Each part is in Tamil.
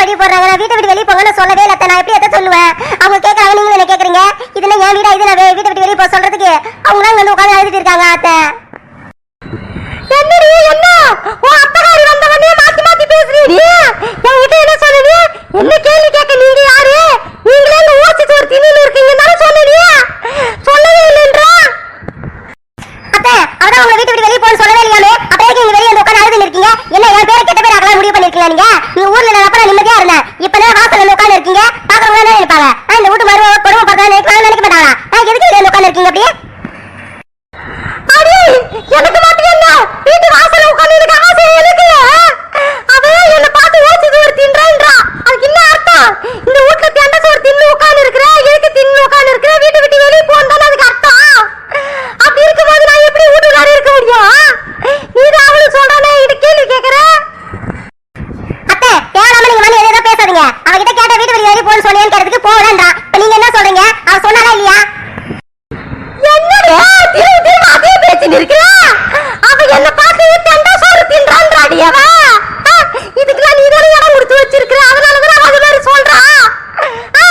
வச்சுட்டு போடுறாங்க நான் வீட்டை விட்டு வெளியே போங்கன்னு சொல்லவே இல்லை நான் எப்படி எதை சொல்லுவேன்? அவங்க கேட்கறாங்க நீங்க என்ன கேட்குறீங்க இதுல என் வீடா? இது நான் வீட்டை விட்டு வெளியே போக சொல்றதுக்கு அவங்க தான் வந்து உட்காந்து அழுதுட்டு இருக்காங்க அத்தை. என்னடி என்ன? உன் வந்தவனே மாத்தி மாத்தி பேசுறீடி? என்கிட்ட என்ன என்ன கேள்வி கேட்க நீங்க யாரு? நீங்களே இந்த ஓசி சோறு தின்னு இருக்கீங்கன்னு சொன்னீங்க சொல்லவே இல்லைன்றா. அத்தை அவதான் உங்க வீட்டு விட்டு வெளியே போன்னு சொல்லவே இல்லையாமே? அப்புறம் நீங்க வெளியே வந்து உட்காந்து அழுது இருக்கீங்க. என்ன என் பேரை கெட்ட பேர் ஆகலாம் முடிவு பண்ணிருக்கீங்க நீங்க? நீங்க ஊர்ல நான் அப்ப வாசல்ல வந்து உட்காந்து இருக்கீங்க? பாக்குறவங்க என்ன நினைப்பாங்க இந்த வீட்டு மருமக கொடுமை பார்த்தா நினைப்பாங்க நினைக்க மாட்டாங்களா? எதுக்கு வெளியே உட்காந்து இருக்கீங்க அப்படியே அடி எனக்கு மட்டும் என்ன வீட்டு வாசல்ல உட்கார்ந்து இருக்க ஆசை எனக்கு அவன் என்ன பார்த்து ஓசி சோறு தின்றா அதுக்கு என்ன அர்த்தம் இந்த வீட்ல தெண்ட சோறு தின்னு உட்கார்ந்து இருக்கிற எதுக்கு தின்னு உட்கார்ந்து இருக்கிற வீட்டை விட்டு வெளியே போன்னு தானே அதுக்கு அர்த்தம் அப்படி இருக்கும்போது நான் எப்படி வீட்டுக்குள்ளார இருக்க முடியும் நீ தான் அவளுக்கு சொல்றானே இது கேள்வி கேக்குற அத்தை தேவையில்லாம நீங்க மணி எதோ பேசாதீங்க அவகிட்ட கேட்ட வீட்டு வெளியே வெளியே போன்னு சொன்னேன்னு இப்ப நீங்க என்ன சொல்றீங்க? அவ சொன்னாரா இல்லையா? என்னடா? திரும்ப திரும்ப அதே பேச்சு இருக்கிற? அவ என்ன பார்த்து தண்டா சோறு தின்றான்றாடி அவ. ஆ, இதுக்கெல்லாம் நீ தானே இடம் கொடுத்து வச்சிருக்கிற? அதனால தான் அது மாதிரி சொல்றா? ஆ.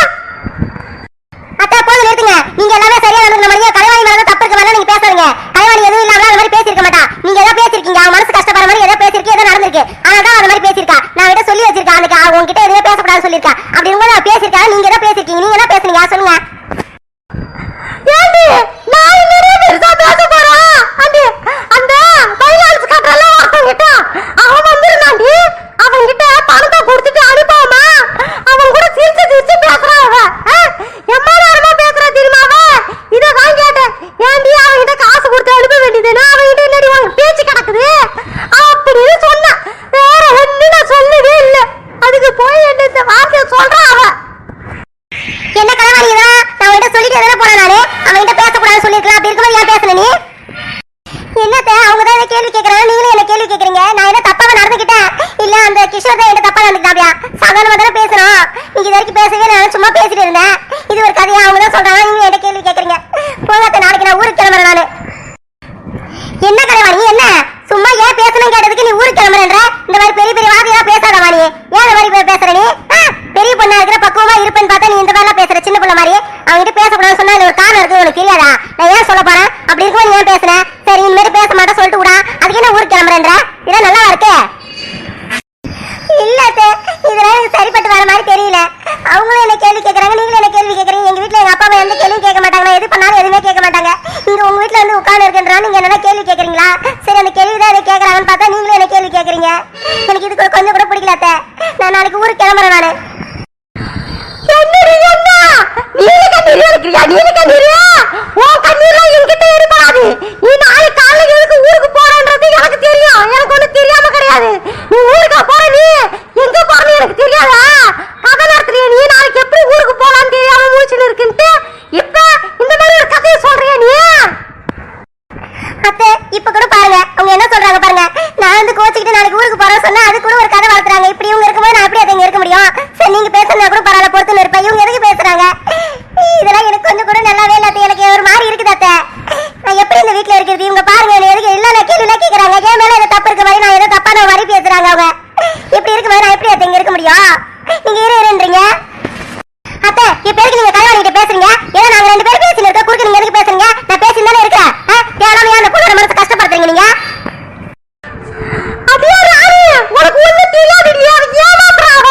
அத்தா போதும் நிறுத்துங்க. நீங்க எல்லாமே சரியா நடந்துக்கிற மாதிரி கலைவாணி மேல தப்பு இருக்க. மாதிரி நீங்க பேசாதீங்க. கலைவாணி எதுவும் இல்லாம அந்த மாதிரி பேசிருக்க மாட்டா. நீங்க ஏதோ பேசிருக்கீங்க அவன் மனசு கஷ்டப்படுற மாதிரி ஏதோ பேசிருக்கு ஏதோ நடந்திருக்கு. ஆனா தான் அந்த மாதிரி பேசியிருக்கா நான் கிட்ட சொல்லி வச்சிருக்கேன் அதுக்கு அவ உங்ககிட்ட எதுவுமே பேசக்கூடாதுன்னு சொல்லியிருக்கா அப்படி இருக்கும்போது அவ பேசியிருக்கா நீங்க ஏதோ பேசிருக்கீங்க நீங்க என்ன பேசுனீங்க சொல்லுங்க ஏண்டி நான் நிறைய பெருசா பேச போறேன் அந்த அந்த பைனான்ஸ் கட்டறல ஒருத்தங்கிட்ட அவன் வந்திருந்தாண்டி அவன் கிட்ட பணத்தை கொடுத்துட்டு அனுப்பாமா அவன் கூட சிரிச்சு சிரிச்சு பேசுறான் அவன் எம்மா நேரமா பேசுறா தெரியுமா அவன் இத தான் கேட்டேன் ஏண்டி அவன் கிட்ட காசு கொடுத்து அனுப்ப வேண்டியதுன்னா அவன் கிட்ட என்னடி உன் பேச்சு கிடக்குது அப்படின்னு சொன்னான் வேற ஒண்ணு நான் சொல்லவே இல்லை அதுக்கு போய் என்ன இந்த வார்த்தையை சொல்றான் அவன் என்ன கலவாணி இவன் நான் உன்கிட்ட சொல்லிட்டு எதனா போன நானு அவன்கிட்ட பேசக்கூடாதுன்னு சொல்லிருக்கலாம் அப்படி இருக்கும்போது ஏன் பேசல நீ என்னத்த அவங்க தான் என்ன கேள்வி கேக்குறாங்க நீங்களும் என்ன கேள்வி கேக்குறீங்க நான் என்ன தப்பாக நடந்துக்கிட்டேன் இல்ல அந்த கிஷோர் தான் என்ன தப்பா நடந்துக்கிட்டாப்யா சாதாரணமா தானே பேசுறோம் நீங்க இது வரைக்கும் பேசவே இல்லை, நான் சும்மா பேசிட்டு இருந்தேன் இது ஒரு கதையா அவங்க தான் சொல்றாங்க நீங்க என்ன கேள்வி கேக்குறீங்க போகாத நாளைக்கு நான் ஊருக்கு கிளம்புறேன் நானு என்ன கலைவாணி என்ன சும்மா ஏன் கேட்டதுக்கு நீ ஊருக்கு கிளம்புறன்ற? இந்த மாதிரி பெரிய பெரிய வார்த்தையெல்லாம் பேசாத மாதிரி ஏன் மாதிரி பேசுற நீ? பெரிய பொண்ணா இருக்கிற பக்குவமா இருப்பேன்னு பார்த்தா நீ இந்த மாதிரிலாம் பேசுற சின்ன பிள்ளை மாதிரி. அவங்ககிட்ட பேசக்கூடாதுன்னு சொன்னா ஒரு காரணம் இருக்கு உனக்கு தெரியாதா நான் ஏன் சொல்ல போறேன் அப்படி இருக்கும்போது நீ ஏன் பேசுறேன் சரி இந்த மாதிரி பேச மாட்டேன் சொல்லிட்டு விடா அதுக்கு என்ன ஊருக்கு கிளம்புறேன்ற இதெல்லாம் நல்லா இருக்கு இல்ல அத்தை, இதெல்லாம் எனக்கு சரிப்பட்டு வர மாதிரி தெரியல அவங்களும் என்ன கேள்வி கேக்குறாங்க நீங்களும் என்ன கேள்வி கேக்குறீங்க எங்க வீட்ல எங்க அப்பா அம்மா எந்த கேள்வியும் கேட்க மாட்டாங்க நான் எது பண்ணாலும் எதுவுமே கேட்க மாட்டாங்க இங்க உங்க வீட்ல வந்து உட்கார்ந்து என்ன கேள்வி கேக்குறீங்களா? சரி அந்த கேள்வி தான் என்ன கேக்குறாங்கன்னு பார்த்தா நீங்களும் என்ன கேள்வி கேக்குறீங்க? எனக்கு இது கொஞ்சம் கூட பிடிக்கலாத்த நான் நாளைக்கு ஊருக்கு கிளம்புறேன் நானு என்னடி என்ன நீல கண்ணீர் இருக்கிறியா நீல கண்ணீர் உன் கண்ணீர்லாம் என்கிட்ட இருக்காது நீ நாளைக்கு காலையில எதுக்கு ஊருக்கு போறன்றது எனக்கு தெரியும் எனக்கு ஒண்ணு தெரியாம கிடையாது நீ ஊருக்கு போற நீ எங்க போறன்னு எனக்கு தெரியாதா கதை நடத்துறிய நீ நாளைக்கு எப்படி ஊருக்கு போலான்னு தெரியாம முடிச்சுன்னு இருக்குன்ட்டு இப்ப இந்த மாதிரி ஒரு கதையை சொல்றியா நீ அத்தை இப்ப கூட பாருங்க. அவங்க என்ன சொல்றாங்க பாருங்க. நான் வந்து கோச்சிக்கிட்டு நாளைக்கு ஊருக்கு போறேன் சொன்னா அது கூட ஒரு கதை வளர்த்துறாங்க இப்படி இவங்க இருக்கும்போது நான் எப்படி அதை இங்க இருக்க முடியும்? சரி நீங்க பேசுறதா கூட பரவாயில்ல பொறுத்து இருப்பேன். இவங்க எதுக்கு பேசுறாங்க? இதெல்லாம் எனக்கு கொஞ்சம் கூட நல்லாவே இல்லாத எனக்கு ஒரு மாதிரி இருக்குது அத்தை. நான் எப்படி இந்த வீட்டுல இருக்கிறது? இவங்க பாருங்க என்ன எதுக்கு இல்ல நான் கேள்வி கேக்குறாங்க. என் மேல ஏதோ தப்பு இருக்க மாதிரி நான் ஏதோ தப்பான மாதிரி பேசுறாங்க அவங்க. இப்படி இருக்கும்போது நான் எப்படி அதை இங்க இருக்க முடியும் நீங்க இரு இருன்றீங்க அத்தை இப்ப எதுக்கு நீங்க கல்யாணம் கிட்ட பேசுறீங்க ஏன்னா நாங்க ரெண்டு பேரும் பேசிட்டு இருக்கோம் குறுக்க நீங்க எதுக்கு பேசுறீங்க நான் பேசி தானே இருக்கேன் ஆ? தேவையில்லாம ஏன் அந்த பொண்ணோட மனசை கஷ்டப்படுத்துறீங்க நீங்க அப்படியே ராணி உனக்கு ஒண்ணு தெரியாது நீ அவன் ஏமாத்துறாவ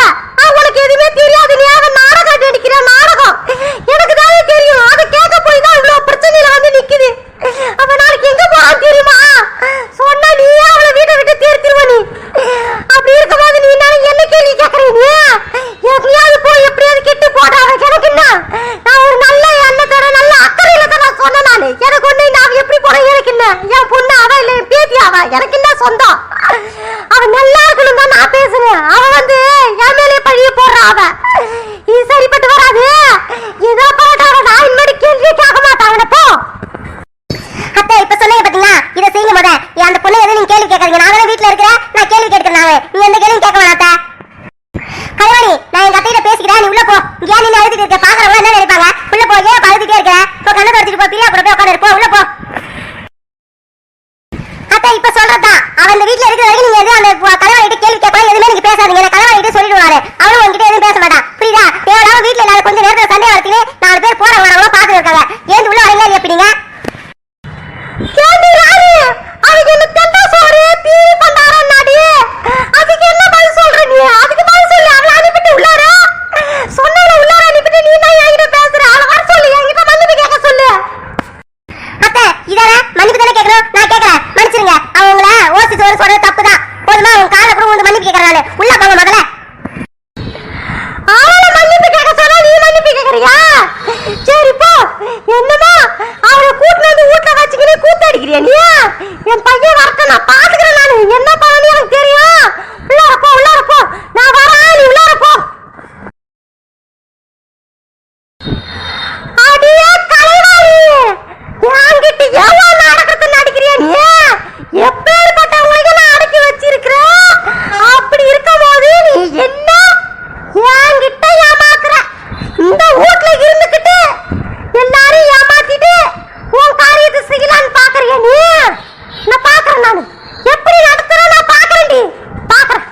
உனக்கு எதுவுமே தெரியாது நீ அவன் நாடகம் நடிக்கிற நாடகம் எனக்கு தானே தெரியும் அதை கேட்க போய் தான் இவ்வளவு பிரச்சனையில வந்து நிக்குது அவ நாளைக்கு எங்க போறான் தெரியுமா சொன்னா நீ அவளை வீட்டை விட்டு தீர்த்திருவ நீ அப்படி இருக்கும்போது நீ என்ன என்ன கேள்வி கேக்குறீங்க எப்படியாவது போய் எப்படியாவது கெட்டு போட்டா அவன் எனக்கு என்ன நான் ஒரு நல்ல எண்ணத்தோட நல்ல அக்கறையில தான் நான் சொன்னேன் நானு எனக்கு ஒண்ணு நான் எப்படி போறேன் எனக்கு என்ன என் பொண்ணு அவ இல்ல என் பேத்தி அவ எனக்கு என்ன சொந்தம் அவ நல்லா இருக்கணும் தான் நான் பேசுறேன் அவ வந்து என் மேலே பழிய போடுறா அவ இது சரிப்பட்டு வராது ஏதோ போட்டாவ நான் இனிமேட்டு கேள்வி கேட்க மாட்டான் அவனை போ அத்தை இப்ப சொன்னீங்க பாத்தீங்களா இத செய்யுங்க முத ஏன் அந்த பொண்ணு எதுவும் நீங்க கேள்வி கேட்காதீங்க நான் தானே வீட்ல இருக்கிறேன் நான் கேள்வி கேட்கிறேன் நானு நீ எந்த கேள்வியும் கேட்க வேணாம் அத்தை கல்யாணி நான் எங்க அத்தையிட்ட பேசிக்கிறேன் நீ உள்ள போ இங்க ஏன் நீ அழுதுட்டு இருக்க பாக்குறவங்க என்ன நினைப்பாங்க உள்ள போ ஏன் அழுதுட்டே இருக்க போ கண்ணை தொடச்சிட்டு போ பிரியா கூட போய் உட்காந்து போ உள்ள போ அத்தை இப்ப சொல்றதுதான் அவன் இந்த வீட்ல இருக்கிற வரைக்கும் நீங்க எதுவும் அந்த கலவாயிட்டு கேள்வி கேட்கலாம் எதுவுமே நீங்க பேசாதீங்க அந்த கலவாயிட்டு சொல்லிடுவாரு அவனும் உங்ககிட்ட எதுவும் பேச மாட்டான் புரியுதா தேவையில்லாம வீட்ல இல்லாத கொஞ்ச நேரத்துல சண்டை வளர்த்தீங்க நாலு பேர் போறாங்க வரவங்க பாத்துட்டு இருக்காங்க ஏன் உள்ள வரீங்க இல்லையா எப்படிங்க கேள்வி யாரு அதுக்கு என்ன தெண்டா சோறு தீ பண்டாரம் நாடி அதுக்கு என்ன பதில் சொல்ற நீ அதுக்கு பதில் சொல்லு அவளை அனுப்பிட்டு உள்ளார சொன்னால உள்ளார அனுப்பிட்டு நீ தான் என்கிட்ட பேசுற அவளை வர சொல்லு என்கிட்ட மன்னிப்பு கேட்க சொல்லு அத்தை இதானே மன்னிப்பு தானே கேட்கணும் நான் கேட்கறேன் மன்னிச்சிருங்க அவங்க உங்களை ஓசி சோறு சொல்றது தப்பு தான் போதுமா உங்க காலை கூட வந்து மன்னிப்பு கேட்கறேன் நானு உள்ள போங்க முதல்ல அவளை மன்னிப்பு கேட்க சொன்னா நீ மன்னிப்பு கேட்கறியா சரி போ என்னமா அவளை கூட்டிட்டு வந்து வீட்டுல வச்சுக்கினே கூத்தடிக்கிறியா நீ என் பையன் வரட்டும் நான் பாத்துக்கிறேன் நானு என்ன பண்ணணும் எனக்கு தெரியும் உள்ளார போ உள்ளார போ நான் வரேன் நீ உள்ளார போ அடியே கலைவாணி என்கிட்ட எவ்வளவு நாடகத்தை நடிக்கிறியா நீ எப்பேற்பட்டவங்களுக்கு நான் அடக்கி வச்சிருக்கிற அப்படி இருக்கும்போது நீ என்ன என்கிட்ட ஏமாத்துற இந்த வீட்ல இருந்துகிட்டு எல்லாரையும் ஏமாத்திட்டு உன் காரியத்தை செய்யலான்னு பாக்குறியா நீ நான் பாக்குறேன் நானு எப்படி நடத்துற நான் பாக்குறேன் நீ பாக்குறேன்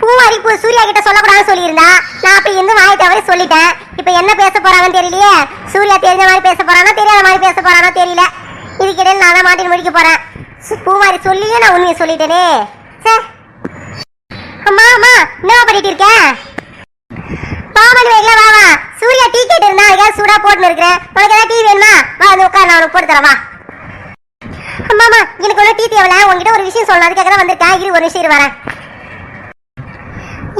பூவாரி பூ சூர்யா கிட்ட சொல்லக்கூடாதுன்னு சொல்லியிருந்தா. நான் அப்ப இருந்து வாய் தவறி சொல்லிட்டேன். இப்ப என்ன பேச போறாங்கன்னு தெரியலையே? சூர்யா தெரிஞ்ச மாதிரி பேச போறானா தெரியாத மாதிரி பேச போறானா தெரியல. இதுக்கிடையில் நான் தான் மாட்டின் முடிக்க போறேன். பூவாரி சொல்லியே நான் உண்மையை சொல்லிட்டேனே. சே அம்மா அம்மா என்ன பண்ணிட்டு இருக்கேன் பாமன் வேகல வா வா. சூர்யா டீ கேட்டு இருந்தா அதுக்காக சூடா போட்டுன்னு இருக்கிறேன்? உனக்கு ஏதாவது டீ வேணுமா? வா வந்து உட்கார் நான் உனக்கு போட்டு தரேன் வா. அம்மா அம்மா எனக்கு ஒன்றும் டீ தேவையில்ல. உங்ககிட்ட ஒரு விஷயம் சொல்லணும். அதுக்காக தான் வந்திருக்கேன். இரு ஒரு நிமிஷம் வரேன்.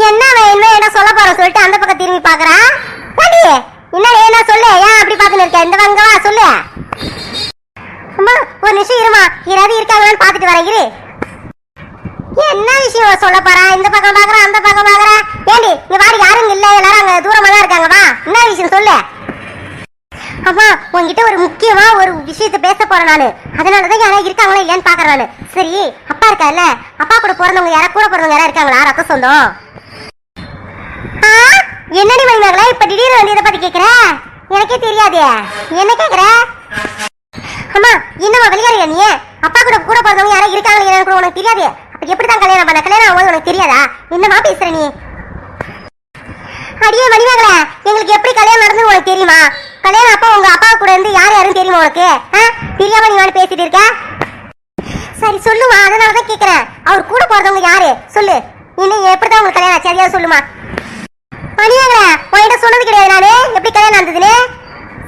என்ன வேணுமே என்ன சொல்ல போற சொல்லிட்டு அந்த பக்கம் திரும்பி பாக்குறான் பாட்டி என்ன வேணும் சொல்லு? ஏன் அப்படி பாத்துன்னு இருக்க? இந்த வாங்க வா சொல்லு. அம்மா ஒரு நிமிஷம் இருமா. யாராவது இருக்காங்களான்னு பாத்துட்டு வரேன் இரு. என்ன விஷயம் சொல்ல போறா? இந்த பக்கம் பாக்குறேன் அந்த பக்கம் பாக்குறேன் ஏண்டி இங்க வாடி யாரும் இல்ல. எல்லாரும் அங்க தூரமா தான் இருக்காங்க. வா என்ன விஷயம் சொல்லு. அம்மா உன்கிட்ட ஒரு முக்கியமா ஒரு விஷயத்த பேச போறேன் நானு. அதனாலதான் யாராவது இருக்காங்களா இல்லையான்னு பாக்குறேன் நானு. சரி அப்பா இருக்காருல்ல? அப்பா கூட பிறந்தவங்க யாரா கூட பிறந்தவங்க யாரா இருக்காங்களா? ரத்த சொந்தம். என்னடி மணிமகளா இப்ப திடீர்னு வந்து இதை பத்தி கேக்குற? எனக்கே தெரியாதே. என்ன கேக்குற? அம்மா என்னம்மா வெளியாறியா நீ? அப்பா கூட கூட பிறந்தவங்க யாரும் இருக்காங்களா இல்லையான்னு கூட உனக்கு தெரியாது? அப்ப எப்படி தான் கல்யாணம் பண்ண? கல்யாணம் ஆகும்போது உனக்கு தெரியாதா? என்னம்மா பேசுற நீ? அடியே மணிமகளா எங்களுக்கு எப்படி கல்யாணம் நடந்து உனக்கு தெரியுமா? கல்யாணம் அப்பா உங்க அப்பா கூட இருந்து யார் யாரும் தெரியுமா உனக்கு? தெரியாம நீ வந்து பேசிட்டு இருக்க? சரி சொல்லுமா அதனாலதான் கேக்குறேன். அவர் கூட பிறந்தவங்க யாரு? சொல்லு. இன்னும் எப்படிதான் உங்களுக்கு கல்யாணம் சரியா சொல்லுமா மணியாங்களா உன்கிட்ட சொன்னது கிடையாது நானு. எப்படி கல்யாணம் நடந்ததுன்னு?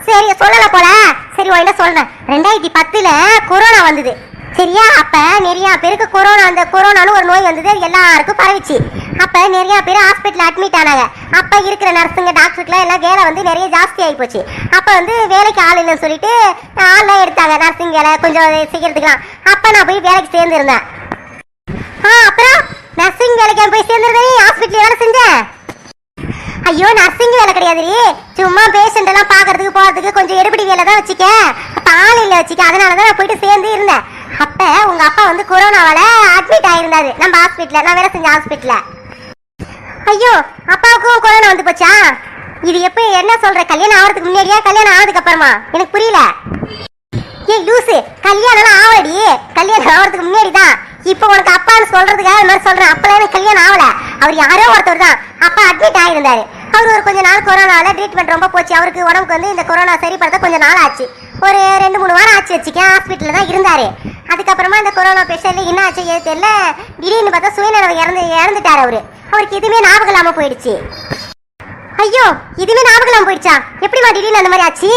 சரி சொல்லல போல. சரி உன்கிட்ட சொல்றேன். ரெண்டாயிரத்தி பத்துல கொரோனா வந்தது. சரியா? அப்ப நிறைய பேருக்கு கொரோனா அந்த கொரோனான்னு ஒரு நோய் வந்தது. அது எல்லாருக்கும் பரவிச்சு. அப்ப நிறைய பேர் ஹாஸ்பிட்டல் அட்மிட் ஆனாங்க. அப்ப இருக்கிற நர்ஸுங்க டாக்டருக்குலாம் எல்லாம் வேலை வந்து நிறைய ஜாஸ்தி ஆகி போச்சு. அப்ப வந்து வேலைக்கு ஆள் இல்லைன்னு சொல்லிட்டு ஆள்லாம் எடுத்தாங்க. நர்சிங் வேலை கொஞ்சம் செய்யறதுக்குலாம் அப்ப நான் போய் வேலைக்கு சேர்ந்துருந்தேன். ஆ அப்புறம் நர்சிங் வேலைக்கு போய் சேர்ந்துருந்தேன். ஹாஸ்பிட்டல் வேலை செஞ்சேன். ஐயோ நர்சிங் வேலை கிடையாதுடி. சும்மா பேஷண்ட் எல்லாம் பாக்குறதுக்கு போறதுக்கு கொஞ்சம் எடுபடி வேலை தான் வச்சுக்க. பால் ஆள் இல்ல வச்சுக்க. அதனாலதான் நான் போயிட்டு சேர்ந்து இருந்தேன். அப்ப உங்க அப்பா வந்து கொரோனாவால அட்மிட் ஆயிருந்தாரு. நம்ம ஹாஸ்பிட்டல நான் வேலை செஞ்ச ஹாஸ்பிட்டல ஐயோ அப்பாவுக்கும் கொரோனா வந்து போச்சா? இது எப்ப என்ன சொல்ற? கல்யாணம் ஆகிறதுக்கு முன்னாடியா கல்யாணம் ஆனதுக்கு அப்புறமா எனக்கு புரியல. ஏய் லூசு. கல்யாணம் ஆவடி கல்யாணம் ஆகிறதுக்கு முன்னாடி தான். இப்போ உனக்கு அப்பான்னு சொல்றதுக்காக இந்த மாதிரி சொல்றேன். அப்பெல்லாம் எனக்கு கல்யாணம் ஆகல அவர் யாரோ ஒருத்தர் தான். அப்பா அட்மிட் ஆயிருந்தாரு. அவர் ஒரு கொஞ்ச நாள் கொரோனால ட்ரீட்மெண்ட் ரொம்ப போச்சு. அவருக்கு உடம்புக்கு வந்து இந்த கொரோனா சரிப்படுத்த கொஞ்சம் நாள் ஆச்சு. ஒரு ரெண்டு மூணு வாரம் ஆச்சு வச்சுக்க ஹாஸ்பிட்டலில் தான் இருந்தார். அதுக்கப்புறமா இந்த கொரோனா பேஷண்ட்ல என்ன ஆச்சு ஏது தெரியல. திடீர்னு பார்த்தா சுயநலம் இறந்து இறந்துட்டார் அவரு. அவருக்கு எதுவுமே ஞாபகம் இல்லாமல் போயிடுச்சு. ஐயோ இதுவே ஞாபகம் இல்லாமல் போயிடுச்சா? எப்படிமா திடீர்னு அந்த மாதிரி ஆச்சு?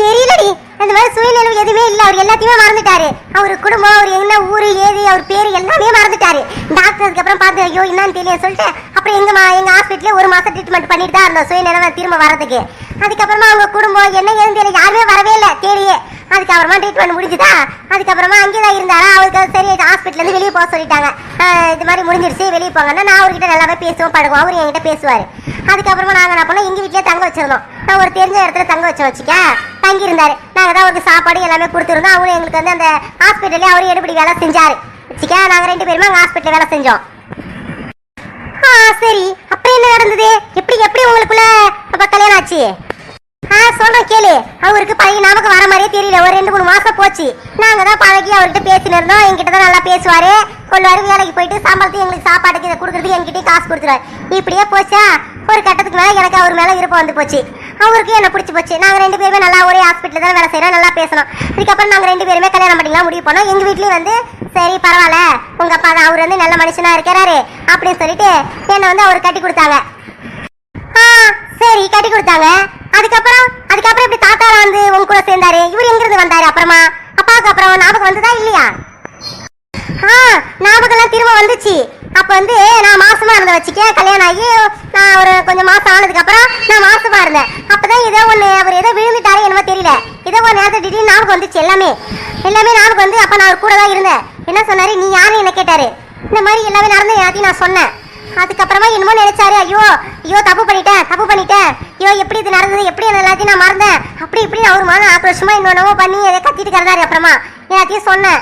தெரியலடி. அந்த மாதிரி சுயநலம் எதுவுமே இல்லை. அவர் எல்லாத்தையுமே மறந்துட்டாரு. அவர் குடும்பம் அவர் என்ன ஊரு ஏது அவர் பேர் எல்லாமே மறந்துட்டாரு. டாக்டர் அதுக்கப்புறம் பார்த்து ஐயோ என்னன்னு தெரியல சொல்லிட்டு அப்புறம் எங்க மா- எங்க ஹாஸ்பிட்டல்ல ஒரு மாசம் ட்ரீட்மெண்ட் பண்ணிட்டு தான் இருந்தோம். சுயநலம் திரும்ப வரதுக்கு அதுக்கப்புறமா அவங்க குடும்பம் என்ன ஏதுன்னு தெரியல. யாருமே வரவே இல்லை தேடியே. அதுக்கப்புறமா ட்ரீட்மெண்ட் முடிஞ்சுதா? அதுக்கப்புறமா அங்கே தான் இருந்தாரா அவருக்கு அது சரி ஹாஸ்பிட்டல்லேருந்து வெளியே போக சொல்லிட்டாங்க. இது மாதிரி முடிஞ்சிருச்சு வெளியே போங்கன்னா நான் அவர்கிட்ட நல்லாவே பேசுவோம் பழகுவோம். அவர் என்கிட்ட பேசுவார். அதுக்கப்புறமா நாங்கள் என்ன பண்ணோம்? எங்கள் வீட்டிலேயே தங்க வச்சிருந்தோம். நான் ஒரு தெரிஞ்ச இடத்துல தங்க வச்சோம் வச்சுக்க. தங்கியிருந்தார். நாங்கள் தான் அவருக்கு சாப்பாடு எல்லாமே கொடுத்துருந்தோம். அவரும் எங்களுக்கு வந்து அந்த ஹாஸ்பிட்டல்லே அவரும் எடுபடி வேலை செஞ்சார். வச்சுக்க நாங்கள் ரெண்டு பேருமே அங்கே ஹாஸ்பிட்டல் வேலை செஞ்சோம். ஆ சரி. அப்புறம் என்ன நடந்தது? எப்படி எப்படி உங்களுக்குள்ள அப்ப கல்யாணம் ஆச்சு? ஆ சொல்றேன் கேளு. அவருக்கு பழைய நமக்கு வர மாதிரியே தெரியல. ஒரு ரெண்டு மூணு மாசம் போச்சு. நாங்க தான் பழகி அவர்கிட்ட பேசின்னு இருந்தோம். என்கிட்ட தான் நல்லா பேசுவாரு. கொள்வாரு வேலைக்கு போயிட்டு சம்பளத்தையும் எங்களுக்கு சாப்பாட்டுக்கு இதை கொடுக்குறதுக்கு என்கிட்டயே காசு கொடுத்துருவாரு. இப்படியே போச்சா? ஒரு கட்டத்துக்கு மேல எனக்கு அவர் மேல விருப்பம் வந்து போச்சு. அவருக்கு என்ன பிடிச்சி போச்சு? நாங்க ரெண்டு பேருமே நல்லா ஒரே ஹாஸ்பிட்டல் தான் வேலை செய்யறோம் நல்லா பேசணும். இதுக்கப்புறம் நாங்க ரெண்டு பேருமே கல்யாணம் பண்ணிக்கலாம் முடிவு பண்ணோம். எங்க வீட்லயும் வந்து சரி பரவாயில்ல. உங்க அப்பா தான் அவர் வந்து நல்ல மனுஷனா இருக்கிறாரு. அப்படின்னு சொல்லிட்டு என்னை வந்து அவர் கட்டி கொடுத்தாங்க. சரி கட்டி கொடுத்தாங்க. அதுக்கப்புறம் அதுக்கப்புறம் இப்படி தாத்தா வந்து உங்க கூட சேர்ந்தாரு? இவர் எங்கிருந்து வந்தாரு அப்புறமா? அப்பாவுக்கு அப்புறம் ஞாபகம் வந்ததா இல்லையா? ஆ ஞாபகம்லாம் திரும்ப வந்துச்சு. அப்ப வந்து நான் மாசமா இருந்த வச்சுக்க கல்யாணம் ஆகி நான் ஒரு கொஞ்சம் மாசம் ஆனதுக்கு அப்புறம் நான் மாசமா இருந்தேன். அப்பதான் ஏதோ ஒண்ணு அவர் ஏதோ விழுந்துட்டாரு என்னமோ தெரியல. ஏதோ ஒரு நேரத்துல திடீர்னு ஞாபகம் வந்துச்சு எல்லாமே. எல்லாமே ஞாபகம் வந்து அப்ப நான் அவர் கூட தான் இருந்தேன். என்ன சொன்னாரு? நீ யாரு என்ன கேட்டாரு? இந்த மாதிரி எல்லாமே நடந்து எல்லாத்தையும் நான் சொன்னேன். அதுக்கப்புறமா என்னமோ நினைச்சாரு ஐயோ ஐயோ தப்பு பண்ணிட்டேன் தப்பு பண்ணிட்டேன். ஐயோ எப்படி இது நடந்தது? எப்படி அது எல்லாத்தையும் நான் மறந்தேன்? அப்படி இப்படி அவர் மன ஆக்ரோஷமா இன்னொன்னவோ பண்ணி எதை கத்திட்டு கிடந்தாரு அப்புறமா. எல்லாத்தையும் சொன்னேன்.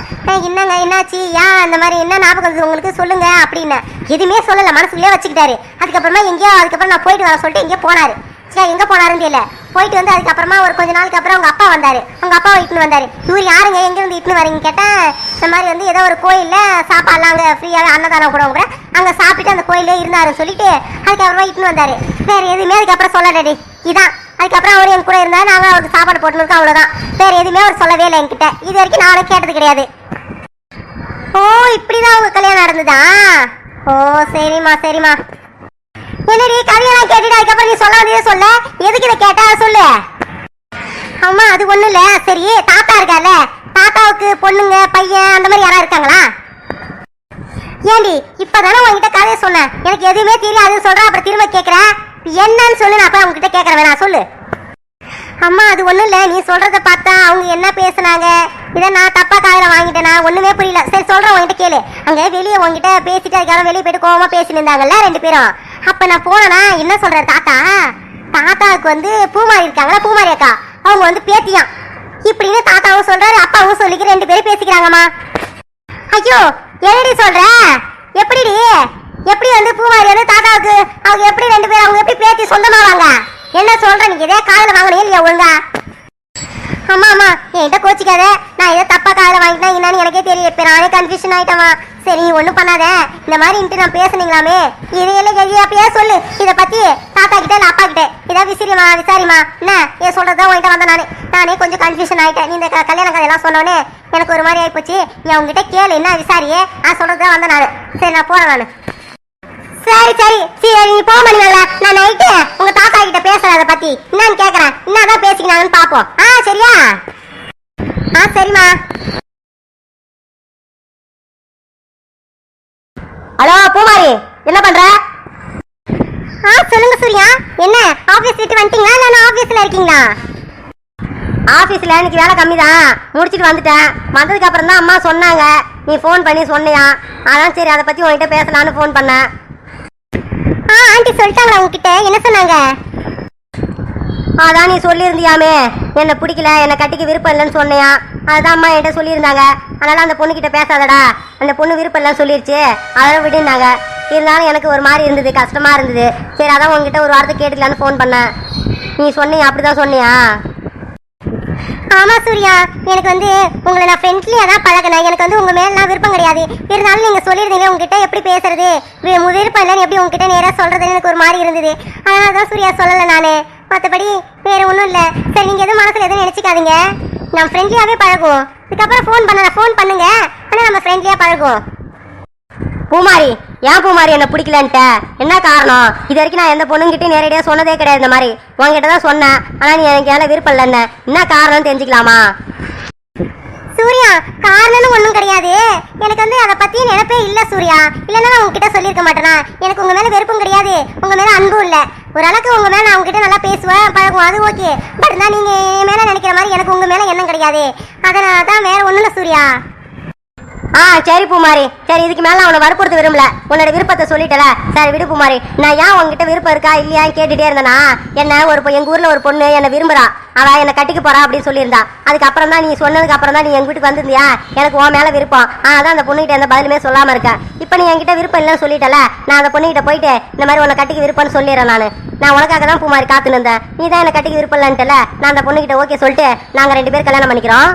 என்னங்க என்னாச்சு? ஏன் அந்த மாதிரி என்ன ஞாபகம் உங்களுக்கு? சொல்லுங்க அப்படின்னு. எதுவுமே சொல்லல மனசுக்குள்ளே வச்சுக்கிட்டாரு. அதுக்கப்புறமா எங்கேயோ அதுக்கப்புறம் நான் போயிட்டு வர சொல்லிட்டு எங்கேயோ போனாரு. சரி எங்க போனாருன்னு தெரியல. போயிட்டு வந்து அதுக்கப்புறமா ஒரு கொஞ்ச நாளுக்கு அப்புறம் அவங்க அப்பா வந்தாரு. அவங்க அப்பா இட்டுன்னு வந்தாரு. இவர் யாருங்க? எங்கேருந்து இட்டுன்னு வரீங்க கேட்டேன் இந்த மாதிரி வந்து ஏதோ ஒரு கோயிலில் சாப்பாடுலாம் அங்கே ஃப்ரீயாக அன்னதானம் கூட கூட அங்கே சாப்பிட்டு அந்த கோயிலே இருந்தாருன்னு சொல்லிட்டு அதுக்கப்புறமா இட்டுன்னு வந்தாரு. வேறு எதுவுமே அதுக்கப்புறம் சொல்லலடி. இதான். அதுக்கப்புறம் அவர் என் கூட இருந்தார். நாங்கள் அவருக்கு சாப்பாடு போட்டுருக்கோம் அவ்வளோதான் வேறு எதுவுமே அவர் சொல்லவே இல்லை என்கிட்ட. இது வரைக்கும் நானும் கேட்டது கிடையாது. ஓ இப்படிதான் உங்க கல்யாணம் நடந்ததா? ஓ சரிம்மா சரிம்மா. என்னடி? கேட்டுட்டு அதுக்கப்புறம் நீ சொல்ல வேண்டியதை சொல்ல? எதுக்கு இதை கேட்டா? சொல்லு. அம்மா அது ஒண்ணும் இல்ல. சரி தாத்தா இருக்கால தாத்தாவுக்கு பொண்ணுங்க பையன் அந்த மாதிரி யாரா இருக்காங்களா? ஏண்டி இப்பதானே உங்ககிட்ட கதையை சொன்னேன். எனக்கு எதுவுமே தெரியாது. சொல்றேன் அப்புறம் திரும்ப கேக்குறேன் என்னன்னு சொல்லு நான் அப்புறம் உங்ககிட்ட கேக்குறேன் வேணா. சொல்லு. அம்மா அது ஒண்ணும் இல்ல. நீ சொல்றத பார்த்தா அவங்க என்ன பேசுனாங்க? இதை நான் தப்பா காதல வாங்கிட்டேனா? ஒண்ணுமே புரியல. சரி சொல்றேன் உங்ககிட்ட கேளு. அங்க வெளியே உங்ககிட்ட பேசிட்டு அதுக்காக வெளியே போயிட்டு கோவமா பேசி இருந்தாங்கல்ல ரெண்டு பேரும். அப்ப நான் போனா என்ன சொல்றேன் தாத்தா? தாத்தாவுக்கு வந்து பூமாரி இருக்காங்களா பூமாரி அக்கா. அவங்க வந்து பேத்தியாம் இப்படின்னு தாத்தாவும் சொல்றாரு அப்பாவும் சொல்லிக்க ரெண்டு பேரும் பேசிக்கிறாங்கம்மா. ஐயோ என்னடி சொல்ற? எப்படிடி? எப்படி வந்து பூமாரி வந்து தாத்தாவுக்கு அவங்க எப்படி ரெண்டு பேரும் அவங்க எப்படி பேத்தி சொந்தமாவாங்க? என்ன சொல்ற? நீங்க இதே காதல வாங்கணும் இல்லையா ஒழுங்கா? ஆமா ஆமா என்கிட்ட கோச்சிக்காத. நான் ஏதோ தப்பா காதல வாங்கிட்டேன் என்னன்னு எனக்கே தெரியும் இப்ப நானே கன்ஃபியூஷன் ஆயிட்டமா சரி ஒன்றும் ஒண்ணும் பண்ணாத. இந்த மாதிரி இன்ட்டு நான் பேசுனீங்களாமே. இதையெல்லாம் எழுதி அப்பயே சொல்லு. இத பத்தி தாத்தா கிட்ட இல்ல அப்பா கிட்ட இதான் விசிறிமா விசாரிமா என்ன? ஏன் சொல்றதா உங்ககிட்ட வந்தேன் நானே. நானே கொஞ்சம் கன்ஃபியூஷன் ஆயிட்டேன். நீ இந்த கல்யாண கதையெல்லாம் சொன்னோன்னே எனக்கு ஒரு மாதிரி ஆகிப்போச்சு நீ அவங்ககிட்ட கேளு என்ன விசாரியே? நான் சொல்றதா வந்தேன் நானு. சரி நான் போறேன் நானு. சரி சரி. சரி நீ போக முடியல நான் நைட்டு உங்க தாத்தா கிட்ட பேசுறேன் அதை பத்தி. என்னன்னு கேக்குறேன். என்னதான் பேசிக்கிறாங்கன்னு பாப்போம். ஆ சரியா? ஆ சரிம்மா. ஹலோ பூமாரி என்ன பண்ற? ஆ சொல்லுங்க சூர்யா. என்ன ஆபீஸ் விட்டு வந்துட்டீங்களா? இல்ல ஆபீஸ்ல இருக்கீங்களா? ஆபீஸ்ல இன்னைக்கு வேலை கம்மி தான் முடிச்சிட்டு வந்துட்டேன். வந்ததுக்கு அப்புறம் தான் அம்மா சொன்னாங்க. நீ ஃபோன் பண்ணி சொன்னியா. அதான் சரி அதை பத்தி உன்கிட்ட பேசலாம்னு ஃபோன் பண்ணேன். ஆ ஆண்டி சொல்லிட்டாங்களா உங்ககிட்ட? என்ன சொன்னாங்க? அதான் நீ சொல்லியிருந்தியாமே. என்னை பிடிக்கல என்னை கட்டிக்க விருப்பம் இல்லைன்னு சொன்னியா. அதுதான் என்கிட்ட சொல்லியிருந்தாங்க. அதனால அந்த பொண்ணுக்கிட்ட பேசாதடா. அந்த பொண்ணு விருப்பம் இல்லைன்னு சொல்லிருச்சு. அதெல்லாம் விடுனாங்க இருந்தாலும் எனக்கு ஒரு மாதிரி இருந்தது கஷ்டமா இருந்தது. சரி அதான் உங்ககிட்ட ஒரு வாரத்தை கேட்டுக்கலான்னு ஃபோன் பண்ணேன். நீ சொன்னியா? அப்படிதான் சொன்னியா? ஆமா சூர்யா. எனக்கு வந்து உங்களை நான் ஃப்ரெண்ட்லியாக தான் பழகினேன். எனக்கு வந்து உங்கள் மேலாம் விருப்பம் கிடையாது. இருந்தாலும் நீங்கள் சொல்லியிருந்தீங்க உங்ககிட்ட எப்படி பேசுறது? விருப்பம் இல்லைன்னு எப்படி உங்ககிட்ட நேராக சொல்கிறதுன்னு எனக்கு ஒரு மாதிரி இருந்தது. அதனால தான் சூர்யா சொல்லலை நான். மற்றபடி வேற ஒன்றும் இல்லை. சரி நீங்கள் எதுவும் மனசுல எதுவும் நினச்சிக்காதீங்க. நம்ம ஃப்ரெண்ட்லியாகவே பழகுவோம். இதுக்கப்புறம் ஃபோன் பண்ண ஃபோன் பண்ணுங்க. ஆனால் நம்ம ஃப்ரெண்ட்லியாக பழகுவோம். பூமாரி ஏன் பூமாரி என்ன பிடிக்கலன்ட்ட? என்ன காரணம்? இது வரைக்கும் நான் எந்த பொண்ணுங்கிட்டையும் நேரடியாக சொன்னதே கிடையாது இந்த மாதிரி. உங்ககிட்ட தான் சொன்னேன். ஆனால் நீ எனக்கு ஏன் விருப்பம் இல்லைன்னு. என்ன காரணம்னு தெரிஞ்சுக்கலாமா? சூர்யா காரணம்னு ஒன்றும் கிடையாது. எனக்கு வந்து அதை பற்றி நினைப்பே இல்லை சூர்யா. இல்லைன்னா நான் உங்ககிட்ட சொல்லியிருக்க மாட்டேனா? எனக்கு உங்கள் மேலே வெறுப்பும் கிடையாது. உங்கள் மேலே அன்பும் இல்லை. ஒரு அளவுக்கு உங்க மேல நான் உங்ககிட்ட நல்லா பேசுவேன் பழகுவோம் அது ஓகே பட் நான் நீங்க என் மேல நினைக்கிற மாதிரி எனக்கு உங்க மேல எண்ணம் கிடையாது. அதனால தான் வேற ஒண்ணும் இல்லை சூர்யா. ஆ சரி பூமாரி. சரி இதுக்கு மேல அவனை வற்புறுத்த விரும்பல. உன்னோட விருப்பத்தை சொல்லிட்டல. சரி விடு பூமாரி. நான் ஏன் உன்கிட்ட விருப்பம் இருக்கா இல்லையான்னு கேட்டுட்டே இருந்தேனா? என்ன ஒரு பொ- எங்க ஊர்ல ஒரு பொண்ணு என்ன விரும்புறா. அவ என்ன கட்டிக்க போறா அப்படின்னு சொல்லியிருந்தா. அதுக்கப்புறம் தான் நீ சொன்னதுக்கு அப்புறம் தான் நீ எங்க வீட்டுக்கு வந்திருந்தியா? எனக்கு உன் மேல விருப்பம். அதான் அந்த பொண்ணுகிட்ட எந்த பதிலுமே சொல்லாம இருக்கேன் இப்போ நீ என்கிட்ட விருப்பம் இல்லைன்னு சொல்லிட்டல. நான் அந்த பொண்ணுகிட்ட போயிட்டு இந்த மாதிரி உன்னை கட்டிக்க விருப்பம்னு சொல்லிடுறேன் நான். நான் உனக்காக தான் பூமாரி காத்துன்னு இருந்தேன். நீ தான் என்ன கட்டிக்க விருப்பம் இல்லன்ட்டுல. நான் அந்த பொண்ணுகிட்ட ஓகே சொல்லிட்டு நாங்க ரெண்டு பேரும் கல்யாணம் பண்ணிக்கிறோம்.